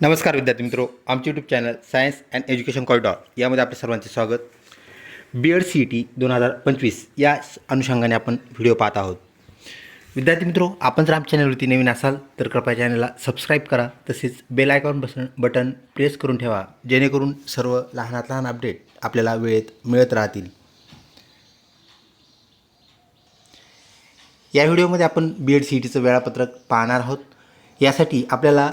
नमस्कार विद्यार्थी मित्रो आमचे YouTube channel science and education corridor यामध्ये आपले सर्वांचे स्वागत. B Ed C E T दोन हजार पंचवीस या अनुषंगाने आपण व्हिडिओ पाहत आहोत. विद्यार्थी मित्रो आपण जर आमच्या चॅनलवरती नवीन असाल तर कृपया चॅनलला सबस्क्राईब करा तसेच bell icon button button press करून ठेवा जेणेकरून सर्व लहानात लहान अपडेट आपल्याला वेळेत मिळत राहतील. या व्हिडिओमध्ये आपण बी एड सी ई टीचं वेळापत्रक पाहणार आहोत. यासाठी आपल्याला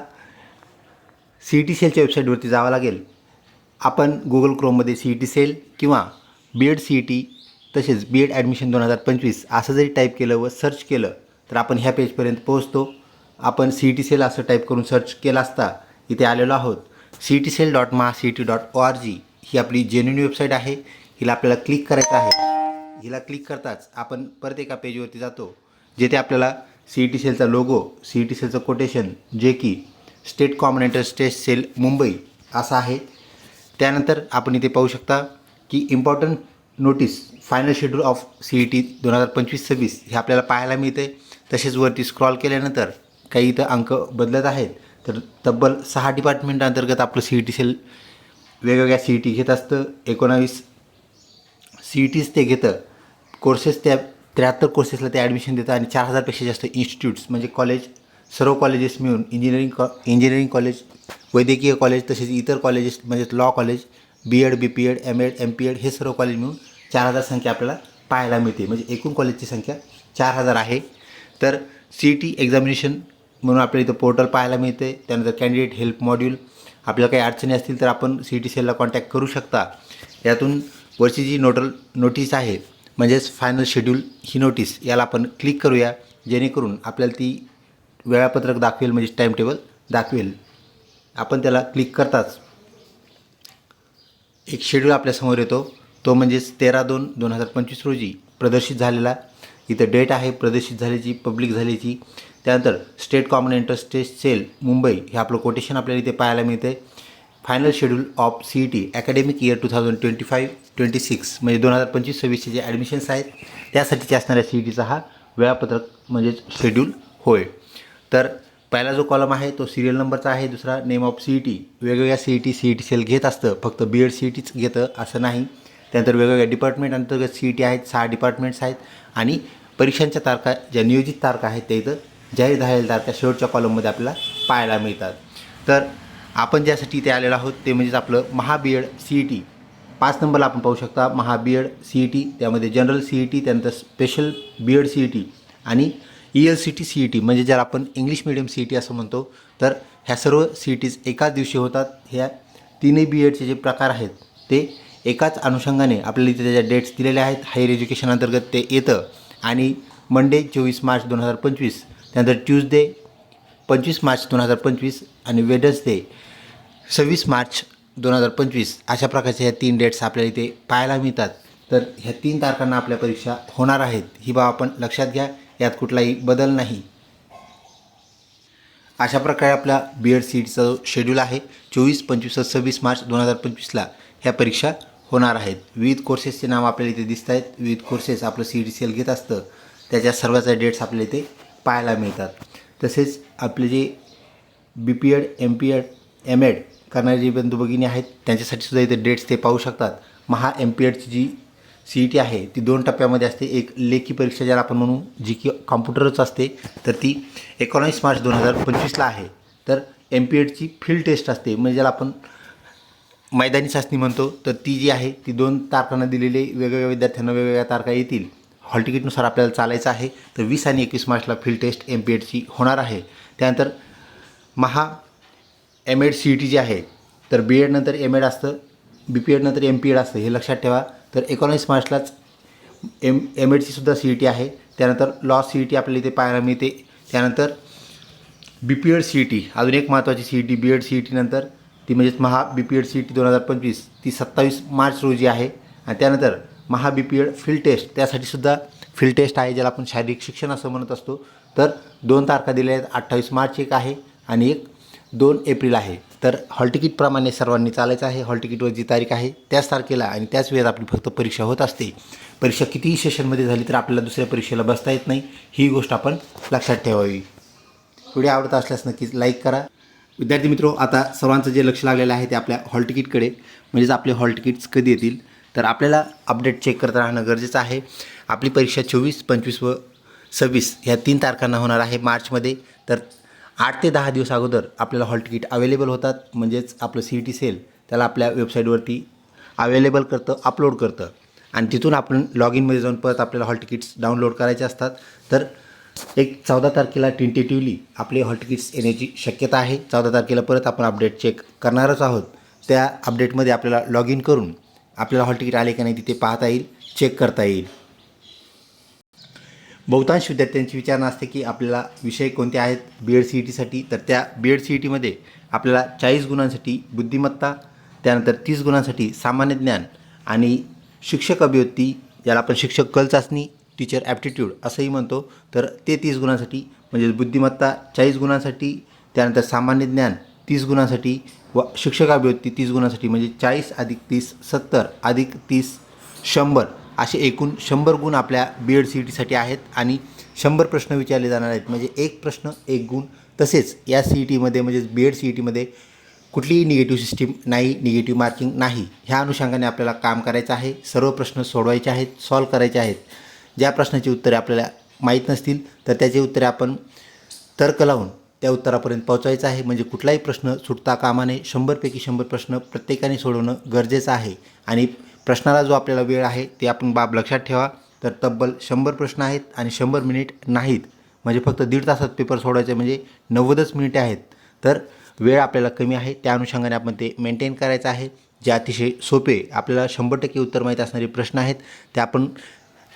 सी ई टी सेलच्या वेबसाईटवरती जावं लागेल. आपण गुगल क्रोममध्ये सी ई टी सेल किंवा B Ed C E T तसेच बी एड ॲडमिशन दोन हजार पंचवीस असं जरी टाईप केलं व सर्च केलं तर आपण ह्या पेजपर्यंत पोहोचतो. आपण सी ई टी सेल असं टाईप करून सर्च केलं असता इथे आलेलो आहोत. C E T cell dot Maha C E T dot O R G ही आपली जेन्युन वेबसाईट आहे. हिला आपल्याला क्लिक करायचं आहे. हिला क्लिक करताच आपण परत एका पेजवरती जातो जेथे आपल्याला सी ई टी सेलचा लोगो सी ई टी सेलचं कोटेशन जे की state common state cell Mumbai असं आहे. त्यानंतर आपण इथे पाहू शकता की important notice final schedule of C E T दोन हजार पंचवीस सव्वीस हे आपल्याला पाहायला मिळते तसेच वरती स्क्रॉल केल्यानंतर काही इथं अंक बदलत आहेत. तर तब्बल सहा डिपार्टमेंट अंतर्गत आपलं सी ई टी सेल वेगवेगळ्या सी ई टी घेत असतं. एकोणावीस सी ई टीज ते घेतं. कोर्सेस त्या त्र्याहत्तर कोर्सेसला ते ॲडमिशन देतं आणि चार हजारपेक्षा जास्त इन्स्टिट्यूट्स म्हणजे कॉलेज सर्व कॉलेजेस मिळून इंजिनिअरिंग कॉ इंजिनिअरिंग कॉलेज वैद्यकीय कॉलेज तसेच इतर कॉलेजेस म्हणजे law college B Ed B P Ed M Ed M P Ed हे सर्व कॉलेज मिळून चार हजार संख्या आपल्याला पाहायला मिळते. म्हणजे एकूण कॉलेजची संख्या चार हजार आहे. तर सी ई टी एक्झामिनेशन म्हणून आपल्याला इथं पोर्टल पाहायला मिळते. त्यानंतर कॅन्डिडेट हेल्प मॉड्यूल आपल्याला काही अडचणी असतील तर आपण सी ई टी सेलला कॉन्टॅक्ट करू शकता. यातून वरची जी नोटल नोटीस आहे म्हणजेच फायनल शेड्यूल ही नोटीस याला आपण क्लिक करूया. जेणेकरून आपल्याला ती वेळापत्रक दाखवेल म्हणजे टाईम टेबल दाखवेल. आपण त्याला क्लिक करताच एक शेड्यूल आपल्यासमोर येतो. तो म्हणजेच तेरा दोन दोन हजार पंचवीस रोजी प्रदर्शित झालेला. इथं डेट आहे प्रदर्शित झाल्याची पब्लिक झाल्याची. त्यानंतर state common interest test cell Mumbai. हे आपलं कोटेशन आपल्याला इथे पाहायला मिळते final schedule of C E T academic year two thousand twenty five twenty six म्हणजे दोन हजार पंचवीस सव्वीसचे जे ॲडमिशन्स आहेत त्यासाठीचे असणाऱ्या सी ई टीचा हा वेळापत्रक म्हणजेच शेड्यूल होय. तर पहिला जो कॉलम आहे तो सिरियल नंबरचा आहे. दुसरा name of C E T वेगवेगळ्या C E T C E T cell घेत असतं. फक्त बी एड सी ई टीच घेतं असं नाही. त्यानंतर वेगवेगळ्या डिपार्टमेंट अंतर्गत सी ई टी आहेत सहा डिपार्टमेंट्स आहेत. आणि परीक्षांच्या तारखा ज्या नियोजित तारखा आहेत त्या इथं जाहीर झालेल्या तारखा शेवटच्या कॉलममध्ये आपल्याला पाहायला मिळतात. तर आपण ज्यासाठी इथे आलेलो आहोत ते म्हणजेच आपलं Maha B Ed C E T पाच नंबरला आपण पाहू शकता Maha B Ed C E T त्यामध्ये जनरल सी ई टी त्यानंतर special B Ed C E T आणि E L C T C E T म्हणजे ज्याला आपण English medium C E T असं म्हणतो तर ह्या सर्व सी ई टीज एकाच दिवशी होतात. ह्या तिन्ही बी एडचे जे प्रकार आहेत ते एकाच अनुषंगाने आपल्याला इथे त्याच्या डेट्स दिलेल्या आहेत. हायर एज्युकेशन अंतर्गत ते येतं. आणि मंडे चोवीस मार्च दोन हजार पंचवीस त्यानंतर ट्यूजडे पंचवीस मार्च दोन हजार पंचवीस आणि वेडन्सडे सव्वीस मार्च दोन हजार पंचवीस अशा प्रकारच्या ह्या तीन डेट्स आपल्याला इथे पाहायला मिळतात. तर ह्या तीन तारखांना आपल्या परीक्षा होणार आहेत. ही बाब आपण लक्षात घ्या. यात कुठलाही बदल नाही. अशा प्रकारे आपला बी एड सी टीचा जो शेड्यूल आहे. चोवीस पंचवीस सव्वीस मार्च दोन हजार पंचवीसला ह्या परीक्षा होणार आहेत. विविध कोर्सेसचे नाव आपल्याला इथे दिसत आहेत. विविध कोर्सेस आपलं सी डी सी एल घेत असतं. त्याच्या सर्वाच्या डेट्स आपल्याला इथे पाहायला मिळतात. तसेच आपले जे B P Ed M P Ed M Ed करणारे जे बंधू भगिनी आहेत त्यांच्यासाठी सुद्धा इथे डेट्स ते पाहू शकतात. महा एम पी एडची जी सी ई टी आहे ती दोन टप्प्यामध्ये असते. एक लेखी परीक्षा ज्याला आपण म्हणू जी की कॉम्प्युटरच असते तर ती एकोणावीस मार्च दोन हजार पंचवीसला आहे. तर एम पी एडची फील्ड टेस्ट असते म्हणजे ज्याला आपण मैदानी चाचणी म्हणतो तर ती जी आहे ती दोन तारखांना दिलेली वेगवेगळ्या विद्यार्थ्यांना वेगवेगळ्या तारखा येतील. हॉल तिकीटनुसार आपल्याला चालायचं आहे तर वीस आणि एकवीस मार्चला फील्ड टेस्ट एम पी एडची होणार आहे. त्यानंतर Maha M Ed C E T जी आहे तर बी एडनंतर एम एड असतं बी पी एडनंतर एम पी एड असतं हे लक्षात ठेवा. तर एकोणावीस मार्चलाच एम एम एडची सुद्धा सी ई टी आहे. त्यानंतर लॉ सी ई टी आपल्याला इथे पाहायला मिळते. त्यानंतर B P Ed C E T अजून एक महत्त्वाची C E T B Ed C E T नंतर ती म्हणजेच Maha B P Ed C E T दोन हजार पंचवीस ती सत्तावीस मार्च रोजी आहे. आणि त्यानंतर Maha B P Ed field test त्यासाठी सुद्धा फील्ड टेस्ट आहे ज्याला आपण शारीरिक शिक्षण असं म्हणत असतो. तर दोन तारखा दिल्या आहेत. अठ्ठावीस मार्च एक आहे आणि एक दोन एप्रिल आहे. तर हॉल तिकीटप्रमाणे सर्वांनी चालायचं आहे. हॉल तिकीटवर जी तारीख आहे त्याच तारखेला आणि त्याच वेळेत आपली फक्त परीक्षा होत असते. परीक्षा कितीही सेशनमध्ये झाली तर आपल्याला दुसऱ्या परीक्षेला बसता येत नाही. ही गोष्ट आपण लक्षात ठेवावी. व्हिडिओ आवडत असल्यास नक्कीच लाईक करा. विद्यार्थी मित्रो आता सर्वांचं जे लक्ष लागलेलं आहे ते आपल्या हॉल तिकीटकडे म्हणजेच आपले हॉल तिकीट्स कधी येतील? तर आपल्याला अपडेट चेक करत राहणं गरजेचं आहे. आपली परीक्षा चोवीस पंचवीस व सव्वीस ह्या तीन तारखांना होणार आहे मार्चमध्ये. तर आठ ते दहा दिवस अगोदर आपल्याला हॉल तिकीट अवेलेबल होतात. म्हणजेच आपलं सी ई टी सेल त्याला आपल्या वेबसाईटवरती अवेलेबल करतं अपलोड करतं. आणि तिथून आपण लॉग इनमध्ये जाऊन परत आपल्याला हॉल तिकीट्स डाउनलोड करायचे असतात. तर एक चौदा तारखेला टेंटेटिव्हली आपले हॉल तिकीट्स येण्याची शक्यता आहे. चौदा तारखेला परत आपण अपडेट चेक करणारच आहोत. त्या अपडेटमध्ये आपल्याला लॉग इन करून आपल्याला हॉल तिकीट आले का नाही तिथे पाहता येईल चेक करता येईल. बहुतांश विद्यार्थ्यांची विचारणा असते की आपल्याला विषय कोणते आहेत? बी एड सी ई टीसाठी तर त्या बी एड सी ई टीमध्ये आपल्याला चाळीस गुणांसाठी बुद्धिमत्ता त्यानंतर तीस गुणांसाठी सामान्य ज्ञान आणि शिक्षक अभिव्यक्ती ज्याला आपण शिक्षक कल चाचणी टीचर ॲप्टिट्यूड असंही म्हणतो. तर ते तीस गुणांसाठी म्हणजे बुद्धिमत्ता चाळीस गुणांसाठी त्यानंतर सामान्य ज्ञान तीस गुणांसाठी व शिक्षक अभिव्यक्ती तीस गुणांसाठी म्हणजे चाळीस अधिक तीस सत्तर अधिक तीस शंभर असे एकूण शंभर गुण आपल्या बी एड सी ई टीसाठी आहेत आणि शंभर प्रश्न विचारले जाणार आहेत. म्हणजे एक प्रश्न एक गुण. तसेच या सी ई टीमध्ये म्हणजेच बी एड सी ई टीमध्ये कुठलीही निगेटिव्ह सिस्टीम नाही निगेटिव्ह मार्किंग नाही. ह्या अनुषंगाने आपल्याला काम करायचं आहे. सर्व प्रश्न सोडवायचे आहेत सॉल्व करायचे आहेत. ज्या प्रश्नाची उत्तरे आपल्याला माहीत नसतील तर त्याची उत्तरे आपण तर्क लावून त्या उत्तरापर्यंत पोहोचायचं आहे. म्हणजे कुठलाही प्रश्न सुटता कामाने शंभरपैकी शंभर प्रश्न प्रत्येकाने सोडवणं गरजेचं आहे. आणि प्रश्नाला जो आपल्याला वेळ आहे ते आपण बाब लक्षात ठेवा. तर तब्बल शंभर प्रश्न आहेत आणि शंभर मिनिट नाहीत. म्हणजे फक्त दीड तासात पेपर सोडायचे म्हणजे नव्वदच मिनिटे आहेत. तर वेळ आपल्याला कमी आहे. त्या अनुषंगाने आपण ते मेंटेन करायचं आहे. जे अतिशय सोपे आपल्याला शंभर टक्के उत्तर माहीत असणारे प्रश्न आहेत ते आपण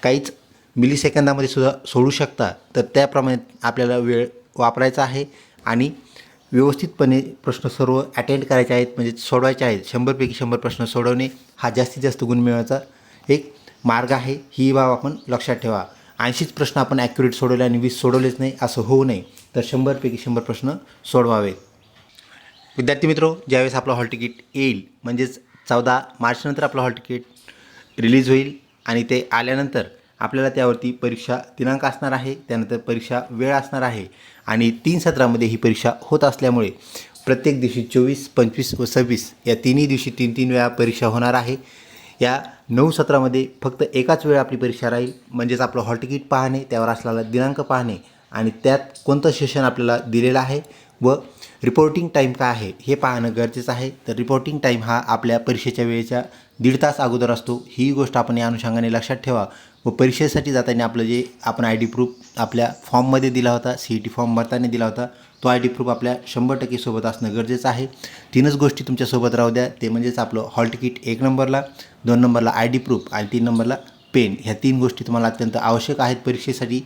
काहीच मिली सेकंदामध्ये सुद्धा सोडू शकता. तर त्याप्रमाणे आपल्याला वेळ वापरायचा आहे. आणि व्यवस्थितपणे प्रश्न सर्व अटेंड करायचे आहेत म्हणजे सोडवायचे आहेत. शंभरपैकी शंभर प्रश्न सोडवणे हा जास्तीत जास्त गुण मिळवायचा एक मार्ग आहे. ही बाब आपण लक्षात ठेवा. ऐंशीच प्रश्न आपण ॲक्युरेट सोडवले आणि वीस सोडवलेच नाही असं होऊ नये. तर शंभरपैकी शंभर प्रश्न सोडवावेत. विद्यार्थी मित्रो ज्यावेळेस आपलं हॉल तिकीट येईल म्हणजेच चौदा मार्चनंतर आपलं हॉल तिकीट रिलीज होईल आणि ते आल्यानंतर आपल्याला त्यावरती परीक्षा दिनांक असणार आहे. त्यानंतर परीक्षा वेळ असणार आहे. आणि तीन सत्रामध्ये ही परीक्षा होत असल्यामुळे प्रत्येक दिवशी चोवीस पंचवीस व सव्वीस या तिन्ही दिवशी तीन तीन वेळा परीक्षा होणार आहे. या नऊ सत्रामध्ये फक्त एकाच वेळ आपली परीक्षा राहील म्हणजेच आपलं हॉल तिकीट पाहणे त्यावर असलेला दिनांक पाहणे आणि त्यात कोणतं सेशन आपल्याला दिलेलं आहे व रिपोर्टिंग टाईम काय आहे हे पाहणं गरजेचं आहे. तर रिपोर्टिंग टाईम हा आपल्या परीक्षेच्या वेळेच्या दीड तास अगोदर असतो. ही गोष्ट आपण या अनुषंगाने लक्षात ठेवा. व परीक्षेसाठी जाताना आपलं जे आपण आय डी प्रूफ आपल्या फॉर्ममध्ये दिला होता सी ई टी फॉर्म भरताना दिला होता तो आय डी प्रूफ आपल्या शंभर टक्के सोबत असणं गरजेचं आहे. तीनच गोष्टी तुमच्यासोबत राहू द्या. ते म्हणजेच आपलं हॉल तिकीट एक नंबरला दोन नंबरला आय डी प्रूफ आणि तीन नंबरला पेन ह्या तीन गोष्टी तुम्हाला अत्यंत आवश्यक आहेत परीक्षेसाठी.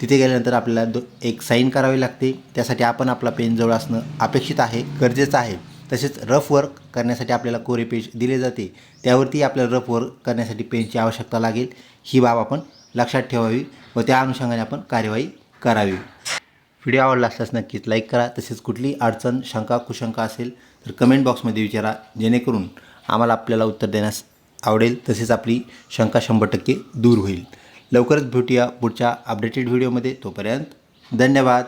तिथे गेल्यानंतर आपल्याला दो एक साईन करावी लागते. त्यासाठी आपण आपला पेन जवळ असणं अपेक्षित आहे गरजेचं आहे. तसेच रफ वर्क करण्यासाठी आपल्याला कोरे पेज दिले जाते. त्यावरती आपल्याला रफ वर्क करण्यासाठी पेनची आवश्यकता लागेल. ही बाब आपण लक्षात ठेवावी व त्या अनुषंगाने आपण कार्यवाही करावी. व्हिडिओ आवडला असल्यास नक्कीच लाईक करा. तसेच कुठली अडचण शंका कुशंका असेल तर कमेंट बॉक्समध्ये विचारा. जेणेकरून आम्हाला आपल्याला उत्तर देण्यास आवडेल. तसेच आपली शंका शंभर टक्के दूर होईल. लवकरच भेटूया पुढच्या अपडेटेड व्हिडिओमध्ये तोपर्यंत धन्यवाद.